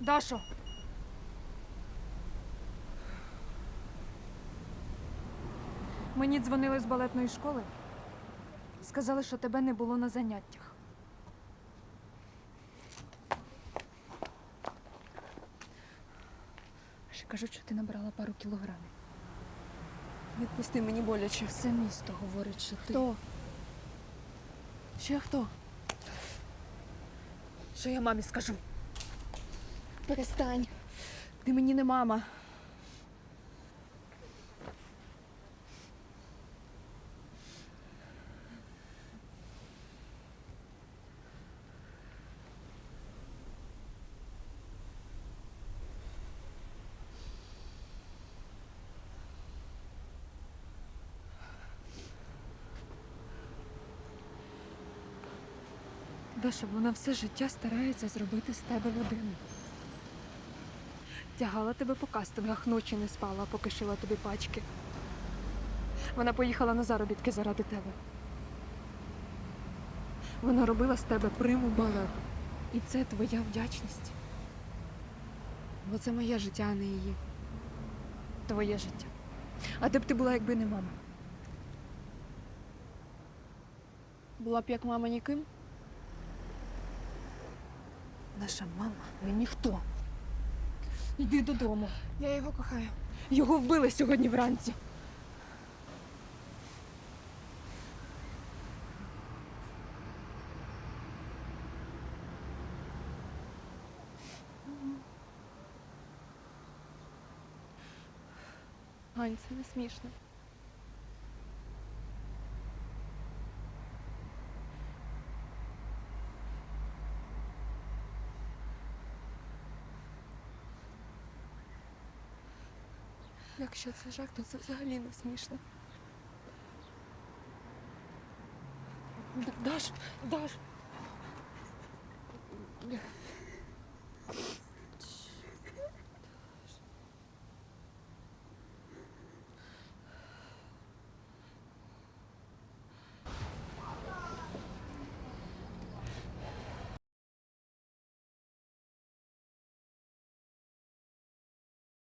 Дашо! Мені дзвонили з балетної школи. Сказали, що тебе не було на заняттях. Ще кажуть, що ти набрала пару кілограмів. Відпусти мені боляче. Все місто говорить, що ти. Хто? Ще хто? Що я мамі скажу? Перестань. Ти мені не мама. Даша, вона все життя старається зробити з тебе людину. Тягала тебе по кастингах, ночі не спала, поки шила тобі пачки. Вона поїхала на заробітки заради тебе. Вона робила з тебе приму балету. І це твоя вдячність, Бо це моє життя, а не її. твоє життя. А де б ти була, якби не мама? Була б як мама ніким. Наша мама не ніхто. Йди додому. Я його кохаю. Його вбили сьогодні вранці. Ань, це не смішно. Якщо це жах, то це взагалі не смішно. Даш, Даш.